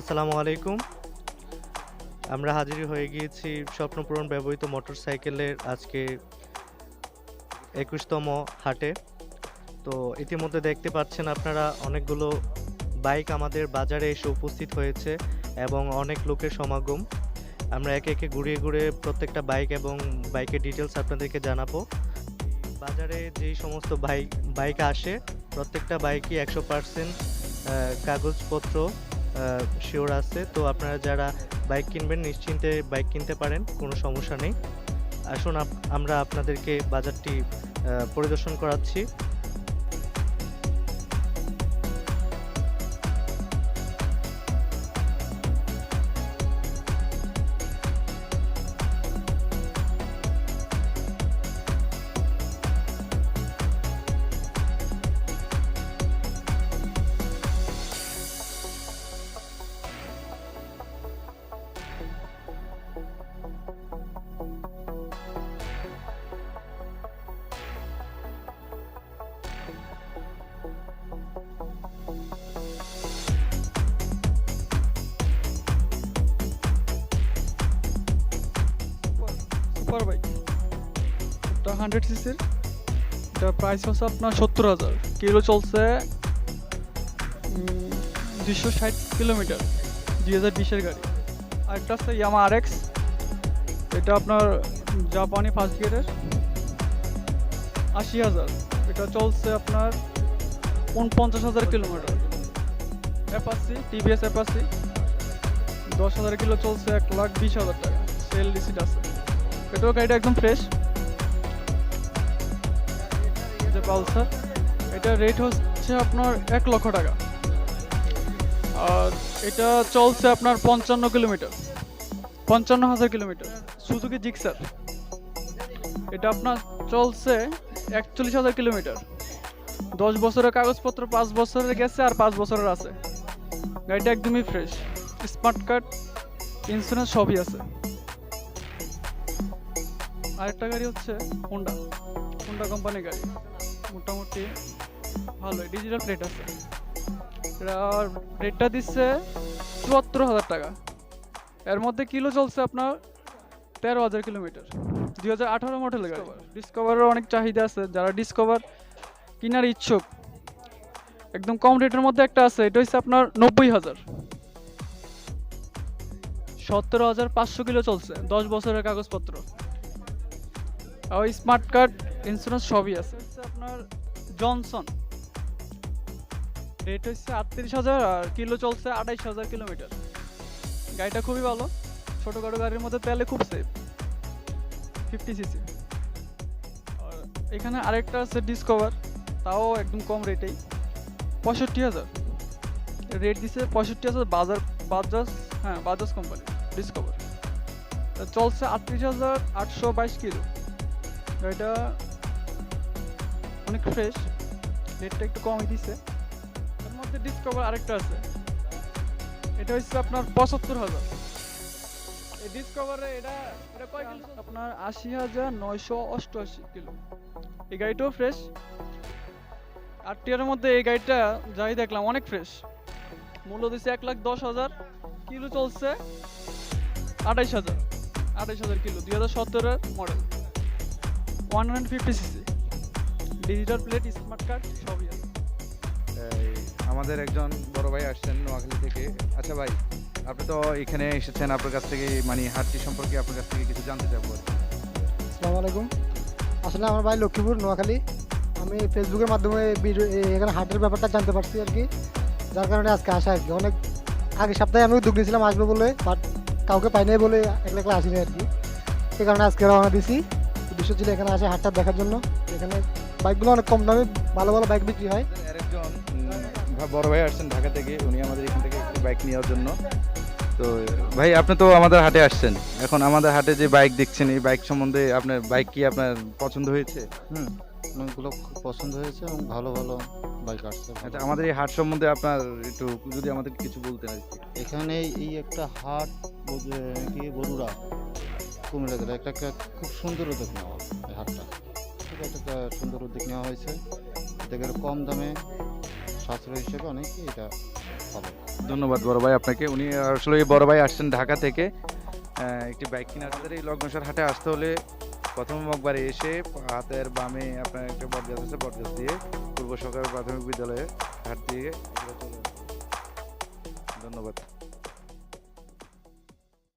আসসালামু আলাইকুম। আমরা হাজির হয়ে গিয়েছি স্বপ্নপূরণ ব্যবহৃত মোটরসাইকেলের আজকে একুশতম হাটে। তো ইতিমধ্যে দেখতে পাচ্ছেন আপনারা, অনেকগুলো বাইক আমাদের বাজারে এসে উপস্থিত হয়েছে এবং অনেক লোকের সমাগম। আমরা একে একে ঘুরিয়ে ঘুরে প্রত্যেকটা বাইক এবং বাইকের ডিটেলস আপনাদেরকে জানাব। বাজারে যেই সমস্ত বাইক বাইক আসে, প্রত্যেকটা বাইকই একশো পার্সেন্ট কাগজপত্র শিওর আছে। তো আপনারা যারা বাইক কিনবেন, নিশ্চিন্তে বাইক কিনতে পারেন, কোনো সমস্যা নেই। আসুন আমরা আপনাদেরকে বাজারটি পরিদর্শন করাচ্ছি। সুপার বাইক এটা হান্ড্রেড সিসির এটা প্রাইস হচ্ছে আপনার সত্তর হাজার। কিলো চলছে দুশো ষাট কিলোমিটার দুই হাজার বিশের গাড়ি। আরেকটা আছে ইয়ামা আর এক্স এটা আপনার জাপানি ফার্স্ট গিয়ারের আশি হাজার। এটা চলছে আপনার উনপঞ্চাশ হাজার কিলোমিটার অ্যাপাসি টিভিএস অ্যাপাসি দশ হাজার কিলো চলছে এক লাখ বিশ হাজার টাকা। সেল রিসিট আছে। এটাও গাড়িটা একদম ফ্রেশ যে পালসার এটা রেট হচ্ছে আপনার এক লক্ষ টাকা। আর এটা চলছে আপনার পঞ্চান্ন কিলোমিটার, পঞ্চান্ন হাজার কিলোমিটার, সুজুকি জিক্সার। এটা আপনার চলছে একচল্লিশ হাজার কিলোমিটার। দশ বছরের কাগজপত্র, পাঁচ বছরের গেছে আর পাঁচ বছরের আছে। গাড়িটা একদমই ফ্রেশ স্মার্ট কার্ড ইন্স্যুরেন্স সবই আছে। আরেকটা গাড়ি হচ্ছে হোন্ডা হোন্ডা কোম্পানির গাড়ি। মোটামুটি ভালোই। ডিজিটাল প্লেট আছে। এটা রেটটা দিচ্ছে চুয়াত্তর হাজার টাকা। এর মধ্যে কিলো চলছে আপনার তেরো হাজার কিলোমিটার দুই হাজার আঠারো মডেলের গাড়ি। ডিসকভারের অনেক চাহিদা আছে। যারা ডিসকভার কেনার ইচ্ছুক, একদম কম রেটের মধ্যে একটা আছে। এটা হচ্ছে আপনার নব্বই হাজার। সতেরো হাজার পাঁচশো কিলো চলছে। দশ বছরের কাগজপত্র। আর স্মার্ট কার্ড ইন্স্যুরেন্স সবই আছে। আপনার জনসন রেট হচ্ছে আটত্রিশ হাজার আর কিলো চলছে আঠাইশ হাজার কিলোমিটার। গাড়িটা খুবই ভালো। ছোটোখাটো গাড়ির মধ্যে তেলে খুব সেফ ফিফটি সিসি আর এখানে আরেকটা আছে ডিসকভার তাও একদম কম রেটেই পঁয়ষট্টি হাজার। রেট দিছে পঁয়ষট্টি হাজার বাজার বাজাজ হ্যাঁ বাজাজ কোম্পানি ডিসকভার চলছে আটত্রিশ হাজার আটশো বাইশ কিলো। গাড়িটা অনেক ফ্রেশ রেটটা একটু কমই দিছে। তার মধ্যে ডিসকভার আরেকটা আছে। এটা হচ্ছে আপনার পঁচাত্তর হাজার। এই ডিসকভারে এটা এটা কয় কিলো? আপনার আশি হাজার নয়শো অষ্টআশি কিলো। এই গাড়িটাও ফ্রেশ আর টিয়ারের মধ্যে এই গাড়িটা যাই দেখলাম, অনেক ফ্রেশ মূল্য দিচ্ছে এক লাখ দশ হাজার। কিলো চলছে আঠাইশ হাজার। আঠাইশ হাজার কিলো, দুই হাজার সতেরোর model one hundred fifty CC digital plate smart card সবই আছে। আমাদের একজন বড় ভাই আসছেন নোয়াখালী থেকে। আচ্ছা ভাই আপনি তো এখানে এসেছেন আপনার কাছ থেকে মানে হাটটি সম্পর্কে আপনার কাছ থেকে কিছু জানতে চাবো আসসালামু আলাইকুম। আসলে আমার ভাই লক্ষ্মীপুর নোয়াখালী। আমি ফেসবুকের মাধ্যমে এখানে হাটের ব্যাপারটা জানতে পারছি আর কি। যার কারণে আজকে আসা আর কি। অনেক আগে সপ্তাহে আমি উদ্যোগ নিয়েছিলাম আসব বলে বাট কাউকে পাই নাই বলে একলা একলা আসিনি আর কি। এই কারণে আজকে রওনা দিছি। ছিল এখানে আসে হাটটা দেখার জন্য। এখানে বাইকগুলো অনেক কম দামে ভালো ভালো বাইক বিক্রি হয়। আমাদের আরেকজন বড় ভাই আসছেন ঢাকা থেকে। উনি আমাদের এখান থেকে একটি বাইক নেওয়ার জন্য। তো ভাই আপনি তো আমাদের হাটে আসছেন। এখন আমাদের হাটে যে বাইক দেখছেন এই বাইক সম্বন্ধে আপনার বাইক কি আপনার পছন্দ হয়েছে? হুম অনেকগুলো খুব পছন্দ হয়েছে এবং ভালো ভালো বাইক আসছে। আচ্ছা আমাদের এই হাট সম্বন্ধে আপনার একটু যদি আমাদের কিছু বলতে আর কি। এখানে এই একটা হাট কি বরুড়া কুমিল্লা জেলা একটা খুব সুন্দর উদ্যোগ নেওয়া এই হাটটা। ঠিক আছে, একটা সুন্দর উদ্যোগ নেওয়া হয়েছে। এতে কম দামে সাশ্রয় হিসেবে অনেকই এটা ভালো ধন্যবাদ বড় ভাই আপনাকে। উনি আসলে বড় ভাই আসছেন ঢাকা থেকে। একটি বাইক কিনে আমাদের এই লগ্নসার হাটে আসতে হলে প্রথম মগবারে এসে হাতের বামে আপনার একটা বটগাছ আছে, বটগাছ দিয়ে পূর্ব সরকার প্রাথমিক বিদ্যালয়ে হাট দিয়ে। ধন্যবাদ।